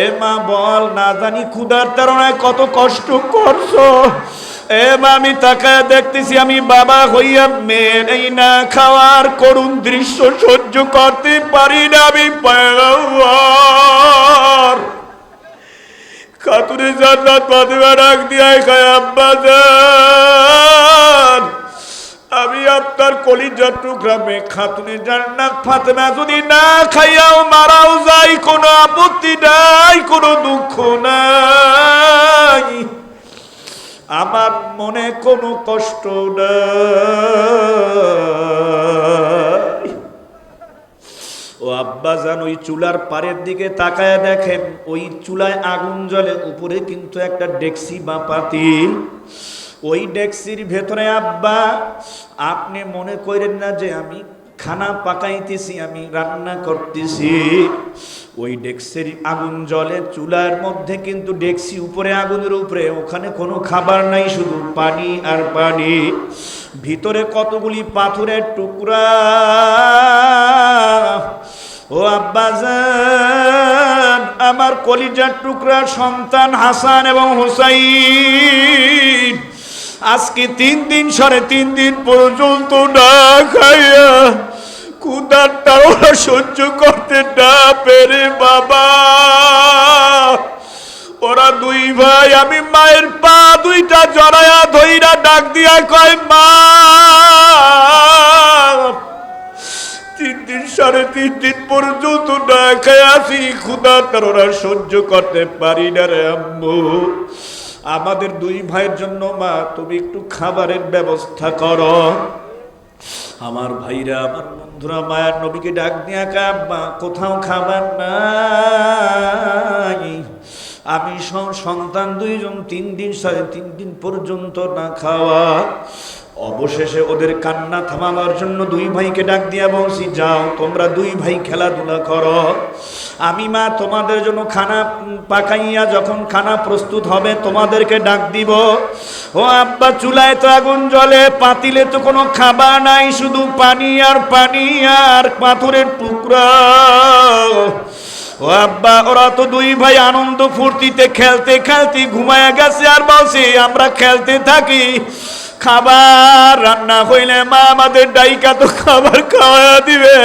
এ মা বল, না জানি ক্ষুধার তারণায় কত কষ্ট করছ এ মা, আমি তাকায় দেখতেছি, আমি বাবা হইয়া মেয়ের না খাওয়ার করুণ দৃশ্য সহ্য করতে পারি না, আমি। খাতুরে জান্নাত ফাতেমা ডাক দিয়ে খায় আব্বা আপনার কলিজার টুকরা মে খাতুনে জান্নাত ফাতেমা যদি না খাইয়াও, মারাও যাই কোনো আপত্তি নাই, কোনো দুঃখ নাই। আমার মনে কোনো কষ্ট নাই। ও আব্বা যান ওই চুলার পারের দিকে তাকায় দেখেন, ওই চুলায় আগুন জ্বলে, উপরে কিন্তু একটা ডেক্সি বা পাতিল ওই ডেক্সির ভেতরে আব্বা, আপনি মনে করেন না যে আমি খানা পাকাইতেছি, আমি রান্না করতেছি। ওই ডেক্সির আগুন জলে চুলার মধ্যে কিন্তু ডেক্সি উপরে, আগুনের উপরে, ওখানে কোনো খাবার নাই, শুধু পানি আর পানি। ভিতরে কতগুলি পাথরের টুকরা? ও আব্বাজান আমার কলিজার টুকরা সন্তান হাসান এবং হোসাইন। আজকে তিন দিন সাড়ে তিন দিন পর্যন্ত না খাইয়া কুদারটা ওরা সহ্য করতে না পেরে বাবা। ওরা দুই ভাই, আমি মায়ের পা দুইটা জড়ায়া ধইরা ডাক দিয়া কয়, মা! তিন দিন সাড়ে তিন দিন পর্যন্ত না খেয়ে আসি ক্ষুদা তার ওরা সহ্য করতে পারি না রে আম্মু। আমাদের দুই ভাইয়ের জন্য, মা, তুমি একটু খাবারের ব্যবস্থা করো। আমার ভাইরা, আমার বন্ধুরা, মায়ার নবীকে ডাক দিয়া কোথাও খাবার নাই। আমি সন্তান দুইজন, তিন দিন সাড়ে তিন দিন পর্যন্ত না খাওয়া। অবশেষে ওদের কান্না থামাবার জন্য দুই ভাইকে ডাক দিয়া বলছি, যাও, তোমরা দুই ভাই খেলাধুলা করো। আমি মা, তোমাদের জন্য খানা পাকাইয়া যখন খানা প্রস্তুত হবে, তোমাদেরকে ডাক দিব। ও আব্বা, চুলায় তো আগুন জ্বলে, পাতিলে তো কোনো খাবার নাই, শুধু পানি আর পানি আর পাথরের টুকরা। ও আব্বা, ওরা তো দুই ভাই আনন্দ ফুর্তিতে খেলতে খেলতে ঘুমায় গেছে আর বলছে, আমরা খেলতে থাকি। খাবার রান্না হইলে মা আমাদের ডাইকা তো খাবার খাওয়া দিবে।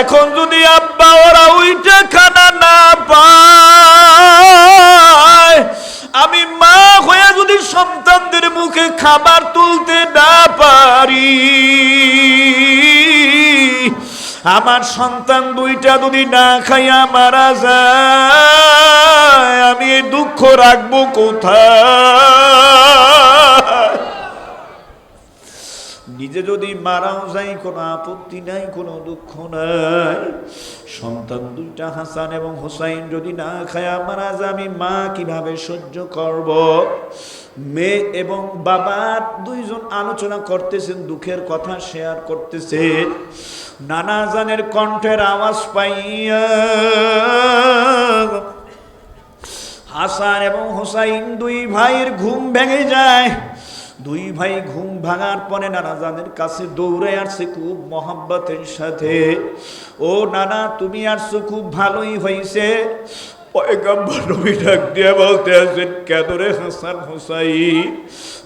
এখন যদি আব্বা ওরা ওইটা খানা না পায়, আমি মা হয়ে যদি সন্তানদের মুখে খাবার তুলতে না পারি। আমার সন্তান দুইটা যদি না খাইয়া মারা যায় আমি দুঃখ রাখব কোথায়? নিজে যদি মারাও যাই কোনো আপত্তি নাই, কোনো দুঃখ নাই। সন্তান দুইটা হাসান এবং হোসাইন যদি না খায়া মারা যায়, আমি মা কীভাবে সহ্য করব? মেয়ে এবং বাবা দুইজন আলোচনা করতেছেন, দুঃখের কথা শেয়ার করতেছেন। নানা জানের কণ্ঠের আওয়াজ পাইয়া হাসান এবং হোসাইন দুই ভাইয়ের ঘুম ভেঙে যায়। দুই ভাই ঘুম ভাঙার পরে নানাজানের কাছে দৌড়ে আসছে খুব মহাব্বতের সাথে। ও নানা, তুমি আসছো খুব ভালোই হয়েছে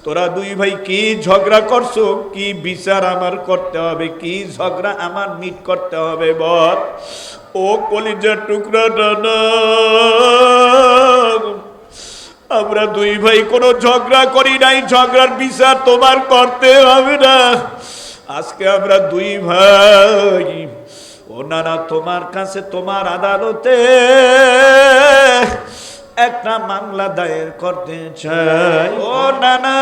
তোরা দুই ভাই কি ঝগড়া করছ? কি বিচার আমার করতে হবে? কি ঝগড়া আমার মিট করতে হবে বল? ও টুকরা আমরা দুই ভাই কোনো ঝগড়া করি নাই, ঝগড়ার বিচার তোমার করতে হবে না। আজকে আমরা দুই ভাই, ও নানা, তোমার কাছে তোমার আদালতে একটা মামলা দায়ের করতে চাই। ও নানা,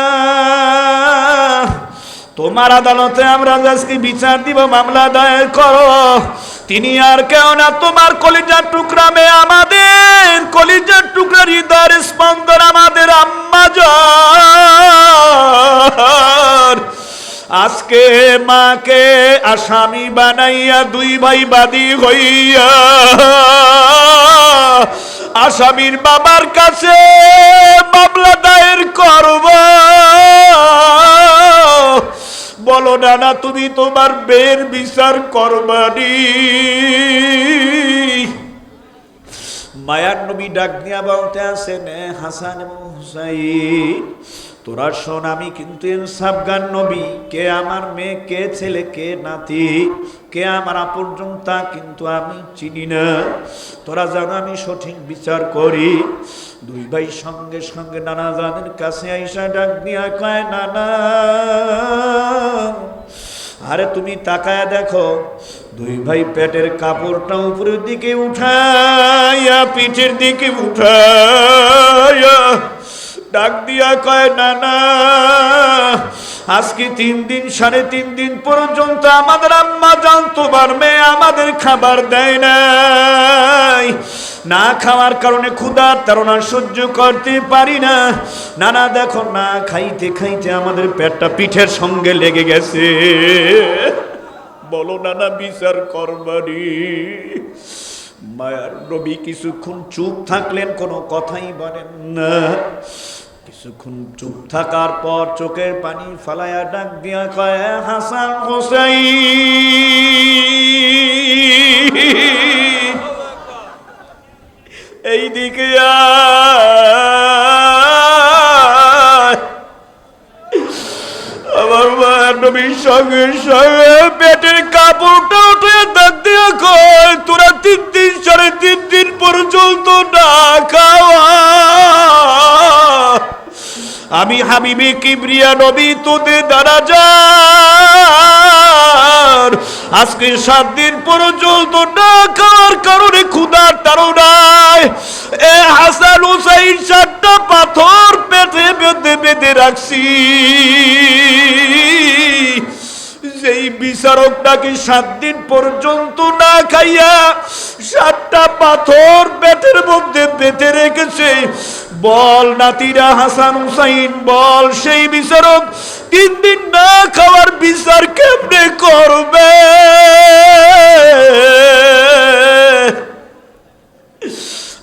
তোমার আদালতে আমরা আজকে বিচার দিব, মামলা দায়ের করো। তিনি আর কেউ না, তোমার কলিজার টুকরা মেয়ে আমাদের কলিজার টুকরা হৃদয়ের স্পন্দন আমাদের আম্মা। আজকে মাকে আসামি বানাইয়া দুই ভাই বাদী হইয়া আসামির বাবার কাছে মামলা দায়ের করব বলো, নানা, তুমি তোমার বের বিচার করবানি মায়ার নবী ডাক দিয়া বলতে আছেন "এ হাসান এবং হুসাইন, তোরা শোন, আমি কিন্তু ইনসাফগান নবী। কে আমার মেয়ে, কে ছেলে, কে নাতি, কে আমার আপনজন তা কিন্তু আমি চিনি না। তোরা জানো, আমি সঠিক বিচার করি। দুই ভাই সঙ্গে সঙ্গে নানা জানের কাছে আইসা ডাক দিয়া কয়, নানা আরে তুমি তাকায় দেখো, দুই ভাই পেটের কাপড়টা উপরের দিকে উঠাইয়া, পিঠের দিকে উঠাইয়া, ডাক দিয়া কয় না না আজকে তিন দিন, সাড়ে তিন দিন পর্যন্ত আমাদের আম্মা জান তোমার মেয়ে আমাদের খাবার দেয় নাই। না খাওয়ার কারণে ক্ষুধার তারা সহ্য করতে পারি না। নানা দেখো, না খাইতে খাইতে আমাদের পেটটা পিঠের সঙ্গে লেগে গেছে। বলো, নানা, বিচার করবারি মায়ার নবী কিছুক্ষণ চুপ থাকলেন, কোনো কথাই বলেন না। কিছুক্ষণ চুপ থাকার পর চোখের পানি ফালায়া ডাক দিয়া কয়, হাসান হোসাই এই দিকে আমার মায়ের নবীর সঙ্গে সঙ্গে পেটের কাপড়টা উঠে দাঁত দিয়ে কয়, তোরা তিন দিন সাড়ে তিন দিন পর্যন্ত না খাওয়া আমি হাবিবি কিবরিয়া নবী তোদের দ্বারা যার আজকে সাত দিন পর্যন্ত না কারণে ক্ষুধার তাড়নায়। এ হাসান হুসাইন সাতটা পাথর পেটে বেঁধে বেঁধে রাখছি। যেই বিচারক নাকি সাত দিন পর্যন্ত না খাইয়া সাতটা পাথর পেটের মধ্যে বেঁধে রেখেছে। বল নাতিরা হাসান হুসাইন, বল সেই বিচারক। তিন দিন না খাওয়ার বিচার কেমনে করবে?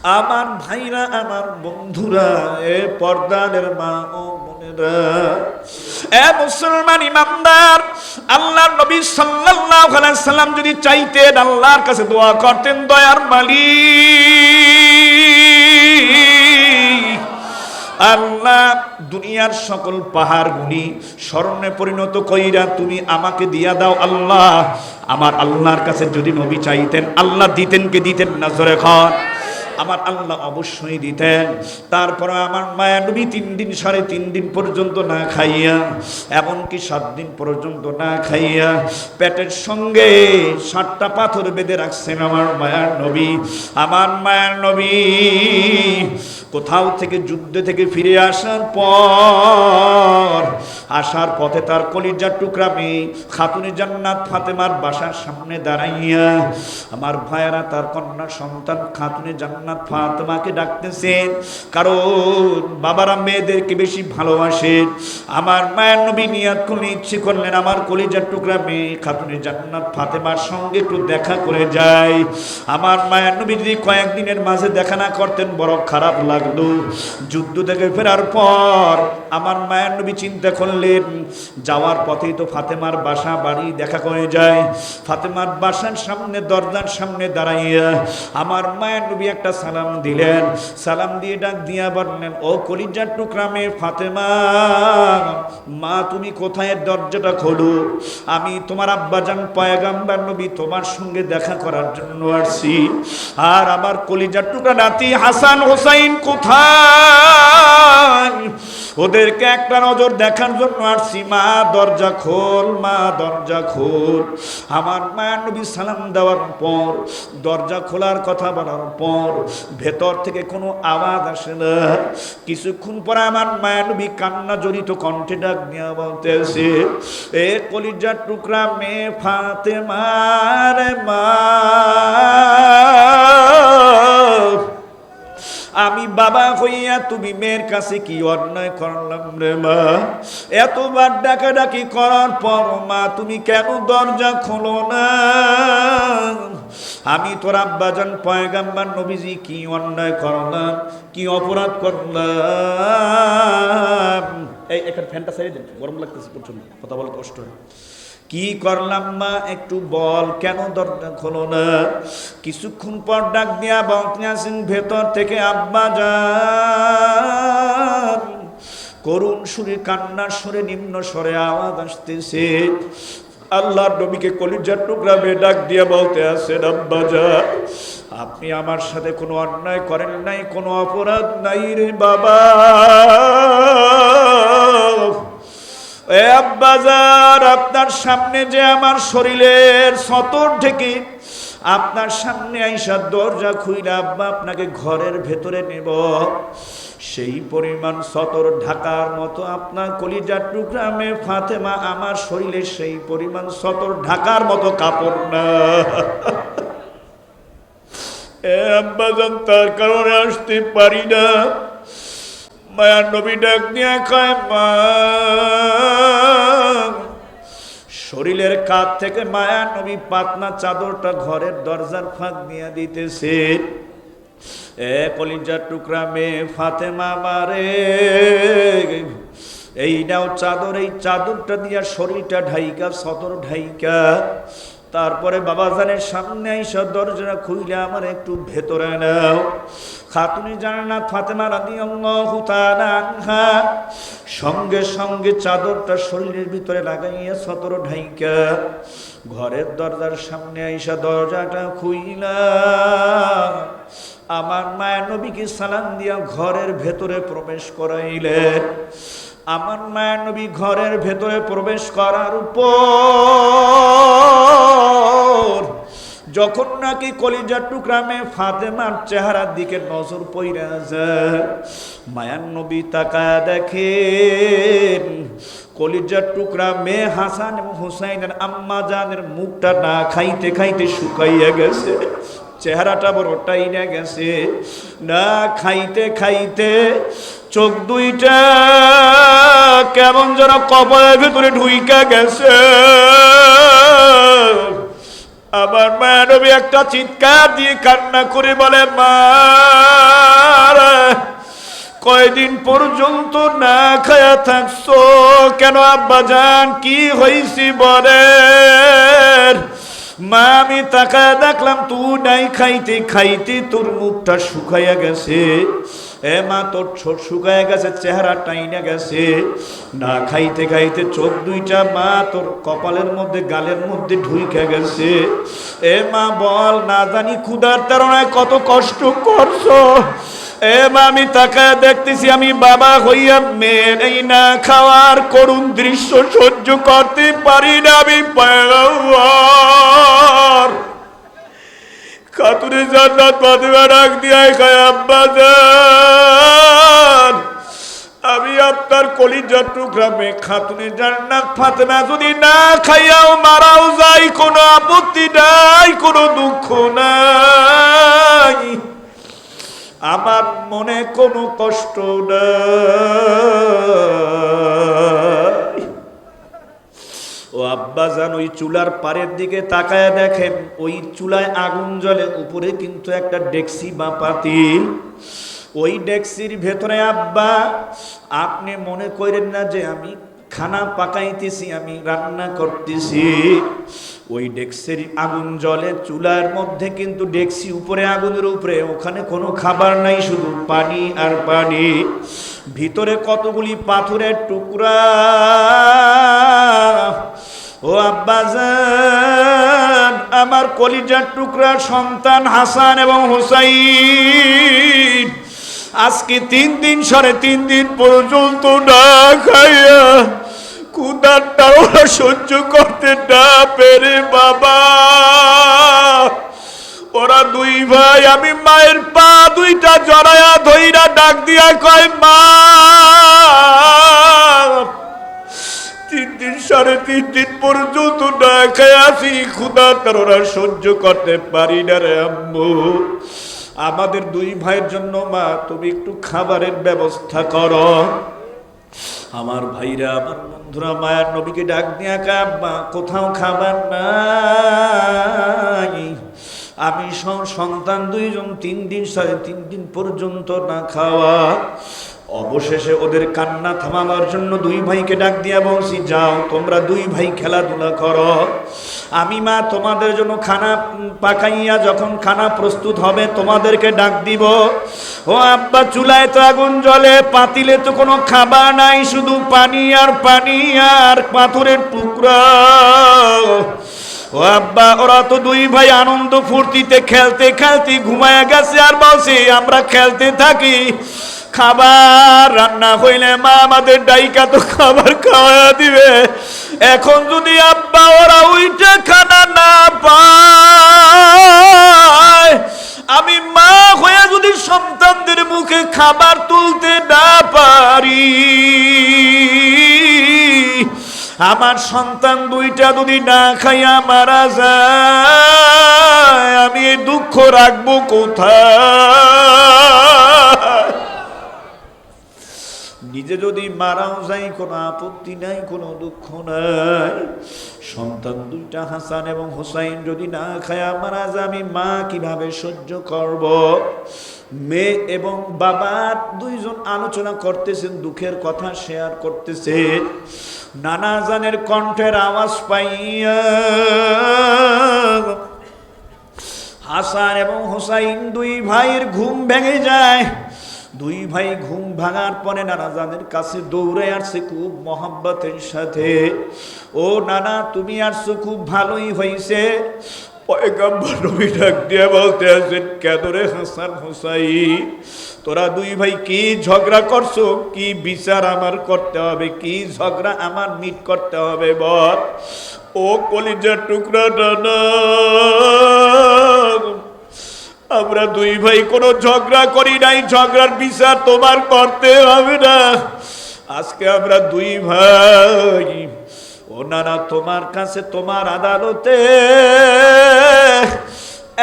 আমার ভাইরা, আমার বন্ধুরা, এ পর্দানের মা ও বোনেরা, এ মুসলমান ইমানদার, আল্লাহর নবী সাল্লাল্লাহু আলাইহি সাল্লাম যদি চাইতেন আল্লাহর কাছে দোয়া করতেন, দয়ার মালিক। আল্লাহ দুনিয়ার সকল পাহাড় গুলি স্মরণে পরিণত কইরা তুমি আমাকে দিয়া দাও, আল্লাহ। আমার আল্লাহর কাছে যদি নবী চাইতেন, আল্লাহ দিতেন কে দিতেন না, জোরে খান আমার আল্লাহ অবশ্যই দিতেন। তারপরে আমার মায়া নবী তিন দিন, সাড়ে তিন দিন পর্যন্ত না খাইয়া, এমনকি সাত দিন পর্যন্ত না খাইয়া পেটের সঙ্গে সাতটা পাথর বেঁধে রাখছেন আমার মায়ার নবী। আমার মায়ার নবী কোথাও থেকে যুদ্ধ থেকে ফিরে আসার পর, আসার পথে তার কলিজার টুকরা মেয়ে খাতুনে জান্নাত ফাতেমার বাসার সামনে দাঁড়াইয়া, আমার ভাইয়েরা, তার কন্যা সন্তান খাতুনে জান্নাত ফাতেমাকে ডাকতেছেন, কারণ বাবারা মেয়েদেরকে বেশি ভালোবাসেন আমার মায়ের নবী নিয়াত করলে, ইচ্ছে করলেন আমার কলিজার টুকরা মেয়ে খাতুনে জান্নাত ফাতেমার সঙ্গে একটু দেখা করে যায়। আমার মায়ের নবী যদি কয়েকদিনের মাঝে দেখা না করতেন, বড় খারাপ লাগল। যুদ্ধ থেকে ফেরার পর আমার মায়ের নবী চিন্তা করলেন, যাওয়ার পথেই তো ফাতেমার বাসা, বাড়ি দেখা করে যায়। ফাতেমার বাসার সামনে, দরজার সামনে দাঁড়াইয়া আমার মায়ের নবী একটা সালাম দিলেন। সালাম দিয়ে ডাক দিয়া বললেন, ও কলিজার টুকরা মেয়ে ফাতেমা, মা তুমি কোথায়? দরজাটা খোলো। আমি তোমার আব্বাজান পয়গাম্বার নবী তোমার সঙ্গে দেখা করার জন্য আসছি। আর আমার কলিজার টুকরা নাতি হাসান হোসাইন কোথায়? ওদেরকে একটা নজর দেখার জন্য আসছি। মা, দরজা খোল, মা, দরজা খোল। আমার মায়ের নবী সালাম দেওয়ার পর, দরজা খোলার কথা বলার পর, ভেতর থেকে কোনো আওয়াজ আসে না। কিছুক্ষণ পরে আমার মায়ের নবী কান্না জড়িত কণ্ঠে ডাক নিয়ে বলতেছে, এ কলিজার টুকরা মেয়ে ফাতে মারে মা। আমি বাবা হইয়া তুমি মেয়ের কাছে কি অন্যায় করলাম রে মা? এতবার ডাকাডাকি করার পর মা, তুমি কেন দরজা খোলো না? আমি তোর আব্বাজান পয়গাম্বার নবীজি কি অন্যায় করলাম, কি অপরাধ করলাম? এই, এখানে ফ্যানটা ছেড়ে দেন, গরম লাগতেছে প্রচণ্ড কথা বলতে কষ্ট হয়। কি করলাম মা? একটু বল, কেন দরজা খোলো না? কিছুক্ষণ পর ডাক দিয়া বলতে আসেন ভেতর থেকে, আব্বা যান। করুণ সুরে কান্নার সুরে নিম্ন স্বরে আওয়াজ আসতেছে। আল্লাহর নবীকে কলিজার টুকরা ডাক দিয়ে বলতে আছেন, আব্বা যান, আপনি আমার সাথে কোনো অন্যায় করেন নাই, কোনো অপরাধ নাই রে বাবা। আব্বাজার, আপনার সামনে যে আমার শরীরের সতর ঢেকে আপনার সামনে আইসা দরজা খুইলা, আব্বা আপনাকে ঘরের ভেতরে নেব। সেই পরিমাণ সতর ঢাকার মতো আপনার কলিজার টুকরামে ফাতেমা, আমার শরীরে সেই পরিমাণ সতর ঢাকার মতো কাপড় না। আব্বাজান, তার কারণে আসতে পারি না। মায়ার নবী ডাক কয়, মা শরীরের কাত থেকে মায়া নবী পাতনা চাদরটা ঘরের দরজার ফাঁক নিয়ে দিতেছে। এ কলিজার টুকরা মেয়ে ফাতেমা মারে এই নাও চাদর, এই চাদরটা দিয়া শরীরটা ঢাইকা, সদর ঢাইকা। তারপরে বাবা জানের সামনে আইসা দরজা খুইলে আমার একটু ভেতরে নাও। খাতুনি জান্নাত ফাতেমা রাদিয়াল্লাহু আনহা সঙ্গে সঙ্গে চাদরটা শরীরের ভিতরে লাগাইয়া সতর ঢাইকা ঘরের দরজার সামনে আইসা দরজাটা খুইলা। আমার মায়ের নবীকে সালাম দিয়া ঘরের ভেতরে প্রবেশ করাইলেন। আমার মায়ের নবী ঘরের ভেতরে প্রবেশ করার উপর যখন নাকি কলিজার টুকরামে ফাতেমার চেহারার দিকে নজর পইরা যায়, মায়ার নবী তাকায় দেখেন কলিজার টুকরা মেয়ে হাসান এবং হুসাইনের আম্মা জানের মুখটা না খাইতে খাইতে শুকাইয়া গেছে। চেহারাটা বড় টাইনা গেছে। না খাইতে খাইতে চোখ দুইটা কেমন যেন কপালের ভিতরে ঢুইকা গেছে। আমার মায়ানবী একটা চিৎকার দিয়ে কান্না করে বলে, মা কয়দিন পর্যন্ত না খায়া থাকছো? কেন আব্বা জান, কি হয়েছি বলে? মা, আমি তাকায় দেখলাম তুই নাই, খাইতে খাইতে তোর মুখটা শুকাইয়া গেছে। এ মা, তোর ছোট শুকাইয়া গেছে, চেহারা টাইনা গেছে। না, খাইতে খাইতে চোখ দুইটা মা, তোর কপালের মধ্যে, গালের মধ্যে ঢুইকা গেছে। এ মা, বল, না জানি ক্ষুধার তারণায় কত কষ্ট করছ। আমি তাকায় দেখতেছি আমি বাবা হইয়া মেয়ের এই না খাওয়ার করুণ দৃশ্য সহ্য করতে পারি না আমি। খাতুনে জান্নাত ফাতেমা ডাক দিয়ে খায় আব্বা আমি আপনার কলিজার টুকরা মেয়ে, খাতুনে জান্নাত ফাতেমা যদি না খাইয়াও মারাও যাই কোনো আপত্তি নাই, কোনো দুঃখ নাই। আমার মনে কোনো কষ্ট ও আব্বা যান ওই চুলার পারের দিকে তাকায় দেখেন, ওই চুলায় আগুন জ্বলে, উপরে কিন্তু একটা ডেক্সি বা পাতিল। ওই ডেক্সির ভেতরে আব্বা, আপনি মনে করেন না যে আমি খানা পাকাইতেছি, আমি রান্না করতেছি। ওই ডেক্সির আগুন জলে চুলার মধ্যে কিন্তু ডেক্সি, উপরে আগুনের উপরে, ওখানে কোনো খাবার নাই, শুধু পানি আর পানি। ভিতরে কতগুলি পাথরের টুকরা? ও আব্বাজান আমার কলিজার টুকরা সন্তান হাসান এবং হুসাইন। আজকে তিন দিন, সাড়ে তিন দিন পর্যন্ত না খাইয়া কুদারটা ওরা সহ্য করতে না পেরে বাবা। ওরা দুই ভাই, আমি মায়ের পা দুইটা জড়ায়া ধইরা ডাক দিয়া কয়, মা! তিন দিন, সাড়ে তিন দিন পর্যন্ত না খেয়ে আসি ক্ষুদা তার সহ্য করতে পারি না রে আম্মু। আমাদের দুই ভাইয়ের জন্য, মা, তুমি একটু খাবারের ব্যবস্থা করো। আমার ভাইরা আমার বন্ধুরা মায়ের নবীকে ডাক দিয়া কাব্বা কোথাও খাবার নাই। সহ সন্তান দুইজন, তিন দিন সাড়ে তিন দিন পর্যন্ত না খাওয়া। অবশেষে ওদের কান্না থামাবার জন্য দুই ভাইকে ডাক দিয়া বলছি, যাও, তোমরা দুই ভাই খেলাধুলা করো। আমি মা তোমাদের জন্য খানা পাকাইয়া যখন খানা প্রস্তুত হবে, তোমাদেরকে ডাক দিব। ও আব্বা, চুলায় তো আগুন জলে পাতিলে তো কোনো খাবার নাই, শুধু পানি আর পানি আর পাথরের টুকরা। ও আব্বা, ওরা তো দুই ভাই আনন্দ ফুর্তিতে খেলতে খেলতে ঘুমায় গেছে আর বলছে, আমরা খেলতে থাকি। খাবার রান্না হইলে মা আমাদের ডাইকা তো খাবার খাওয়া দিবে। এখন যদি আব্বা ওরা ওইটা খানা না পায়, আমি মা হয়ে যদি সন্তানদের মুখে খাবার তুলতে না পারি। আমার সন্তান দুইটা যদি না খাইয়া মারা যায় আমি দুঃখ রাখব কোথায়? নিজে যদি মারাও যাই কোনো আপত্তি নাই, কোনো দুঃখ নাই। সন্তান দুইটা হাসান এবং হোসাইন যদি না খায়া মারা যায়, আমি মা কীভাবে সহ্য করব? মেয়ে এবং বাবা দুইজন আলোচনা করতেছেন, দুঃখের কথা শেয়ার করতেছেন। নানা জানের কণ্ঠের আওয়াজ পাইয়া হাসান এবং হোসাইন দুই ভাইয়ের ঘুম ভেঙে যায়। দুই ভাই ঘুম ভাঙার পরে নানাজানের কাছে দৌড়ে আসছে খুব মহাব্বতের সাথে। ও নানা, তুমি আসছো, খুব ভালোই হয়েছে বলতে হোসাইন? তোরা দুই ভাই কি ঝগড়া করছ? কি বিচার আমার করতে হবে? কি ঝগড়া আমার মিট করতে হবে বল? ও টুকরা আমরা দুই ভাই কোনো ঝগড়া করি নাই, ঝগড়ার বিচার তোমার করতে হবে না। আজকে আমরা দুই ভাই, ও নানা, তোমার কাছে তোমার আদালতে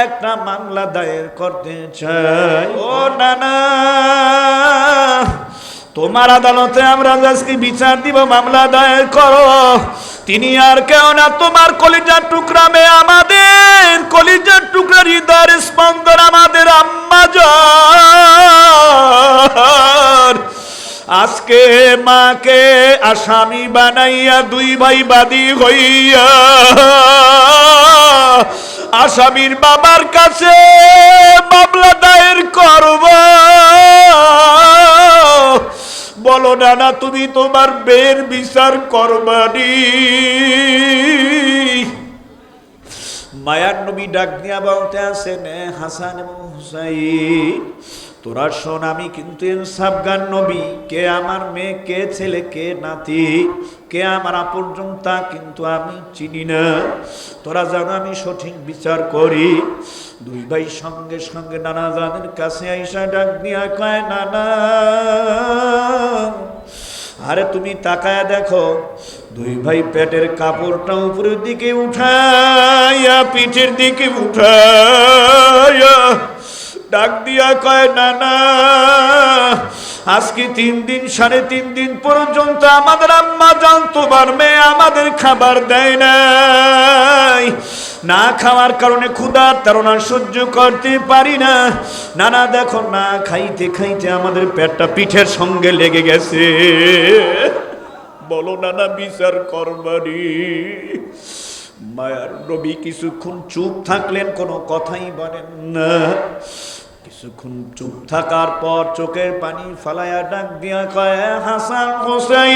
একটা মামলা দায়ের করতে চাই। ও নানা তোমার আদালতে আমরা আজকে বিচার দিব, মামলা দায়ের করো তিনি আর কেউ না, তোমার কলিজার টুকরা মেয়ে আমাদের, কলিজার টুকরা হৃদয়ের স্পন্দন আমাদের আম্মা। আজকে মাকে আসামি বানাইয়া দুই ভাই বাদী হইয়া, আসামির বাবার কাছে মামলা দায়ের করব বলো, নানা, তুমি তোমার বের বিচার করবানি। মায়ার নবী ডাক দিয়া বলতে আসেন হাসান এবং হুসাইন তোরা শোন আমি কিন্তু ইনসাফগান নবী। কে আমার মেয়ে, কে ছেলে, কে নাতি, কে আমার আপনজন তা কিন্তু আমি চিনি না। তোরা জানো আমি সঠিক বিচার করি। দুই ভাই সঙ্গে সঙ্গে নানা জানের কাছে আইসা ডাক দিয়া কয়, নানা, আরে তুমি তাকায় দেখো, দুই ভাই পেটের কাপড়টা উপরের দিকে উঠাইয়া পিঠের দিকে উঠাইয়া ডাক দিয়া কয়, না না, আজকে তিন দিন, সাড়ে তিন দিন পর্যন্ত আমাদের আম্মা জান তোমার মেয়ে আমাদের খাবার দেয় নাই। না খাওয়ার কারণে ক্ষুধার তারা সহ্য করতে পারি না। নানা দেখো, না, খাইতে খাইতে আমাদের পেটটা পিঠের সঙ্গে লেগে গেছে। বলো নানা বিচার করবারি মায়ার নবী কিছুক্ষণ চুপ থাকলেন, কোনো কথাই বলেন না। কিছুক্ষণ চুপ থাকার পর চোখের পানি ফালায়া ডাক দিয়া কয় হাসান হোসাই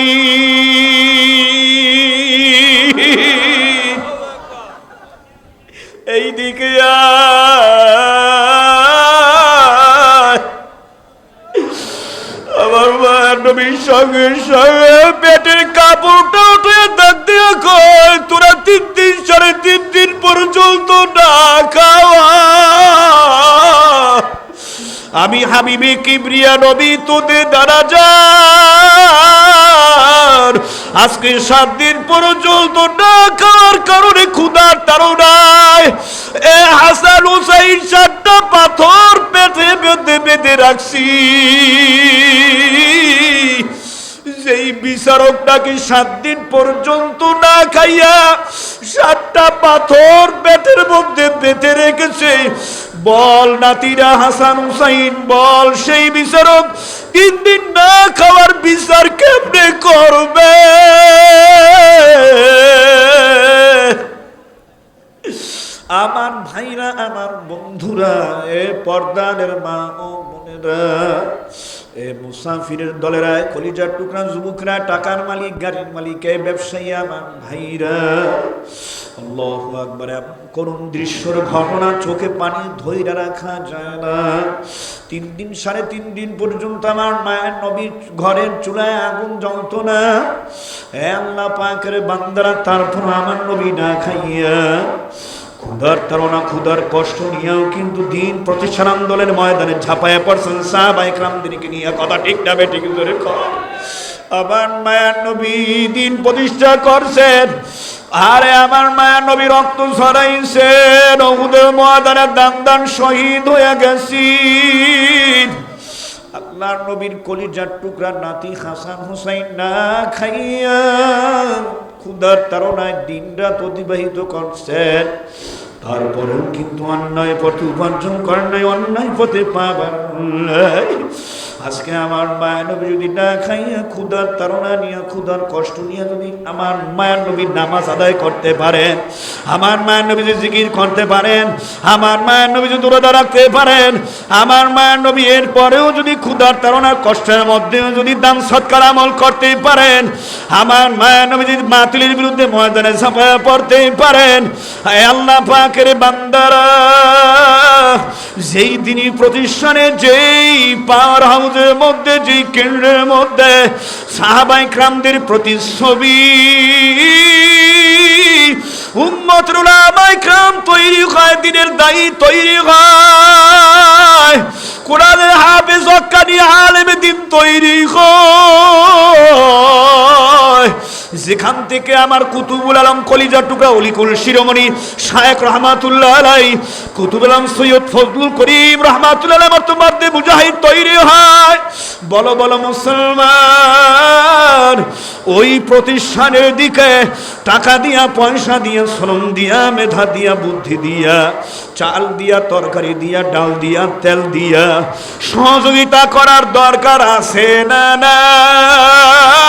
হাবিবি কিবরিয়া নবী আজকে সাত দিন পর্যন্ত না খাওয়ার কারণে এ হাসান হুসাইন সাতটা পাথর পেটে বেঁধে বেঁধে রাখছি। যেই বিচারকটাকে সাত দিন পর্যন্ত না খাইয়া সাত একটা পাথর পেটের মধ্যে বেঁধে রেখেছে বল নাতিরা হাসান হুসাইন বল সেই বিচারক। তিন দিন না খাওয়ার বিচার কেমনে করবে? আমার ভাইরা, আমার বন্ধুরা, এ পর্দানের মা ও বোনেরা, এ মুসাফিরের দলেরা কলিজার টুকরা যুবকরা, টাকার মালিক, গাড়ির মালিক, এ ব্যবসায়ী আমার ভাইরা। আল্লাহু আকবার করুণ দৃশ্যর ঘটনা চোখে পানি ধইরা রাখা যায় না। তিন দিন, সাড়ে তিন দিন পর্যন্ত আমার মায়ের নবীর ঘরের চুলায় আগুন জ্বলত না। হে আল্লাহ পাকের বান্দারা, তারপর আমার নবী না খাইয়া ক্ষুধার তারা ক্ষুধার কষ্ট নিয়েও কিন্তু দিন প্রতিষ্ঠান আন্দোলনের ময়দানে ঝাঁপায়া পড়ছেন সাহাবাইকরামদেরকে নিয়ে কথা ঠিক না বেঠিক ধরে আবার মায়ার নবী দিন প্রতিষ্ঠা করছেন। আরে আমার মায়ার নবী রক্ত ছড়াইছেন ওহুদের ময়দানে দান দান শহীদ হয়ে গেছি আল্লাহর নবীর কলিজার টুকরা নাতি হাসান হুসাইন না খাইয়া খুদার তারনায় দিন রাত অতিবাহিত করছেন। তারপরেও কিন্তু অন্যায় পথে উপার্জন করেন নাই অন্যায় পথে পাবার। আজকে আমার মায়ের নবী যদি না খাইয়া ক্ষুধার তারা নিয়ে, ক্ষুধার কষ্ট নিয়ে যদি আমার মায়ের নবীর নামাজ আদায় করতে পারেন, আমার মায়ের নবী যদি জিকির করতে পারেন, আমার মায়ের নবী যদি রোজা রাখতে পারেন, আমার মায়ের নবী এর পরেও যদি ক্ষুধার তাড়নার কষ্টের মধ্যেও যদি দান সৎকার আমল করতে পারেন, আমার মায়ের নবী যদি মাতুলির বিরুদ্ধে ময়দানে ঝাঁপায়া পড়তে পারেন আল্লাহ পাকের বান্দারা, যেই তিনি প্রতিষ্ঠানে, যেই পাওয়ার হাউসের মধ্যে, যেই কেন্দ্রের মধ্যে সাহাবাই ক্রামদের প্রতিচ্ছবি উম্মতরুলামাইকাম তৈরি হয়, দিনের দায়ী তৈরি হয়। কোরআনের হাফেজ হকানি আলেমে দিন তৈরি হয়। যেখান থেকে আমার কুতুবুল আলম কলিজা টুকরা অলিকুল শিরোমণি শায়েক রহমাতুল্লাহ আলাই, কুতুবুল আলম সৈয়দ ফজলুল করিম রহমাতুল্লাহ আলাই মর্তবাদে মুজাহিদ তৈরি হয়। বলো বলো মুসলমান, ওই প্রতিষ্ঠানের দিকে টাকা দিয়া, পয়সা দিয়া, শ্রম দিয়া, মেধা দিয়া, বুদ্ধি দিয়া, চাল দিয়া, তরকারি দিয়া, ডাল দিয়া, তেল দিয়া, সহযোগিতা করার দরকার আছে না নাই?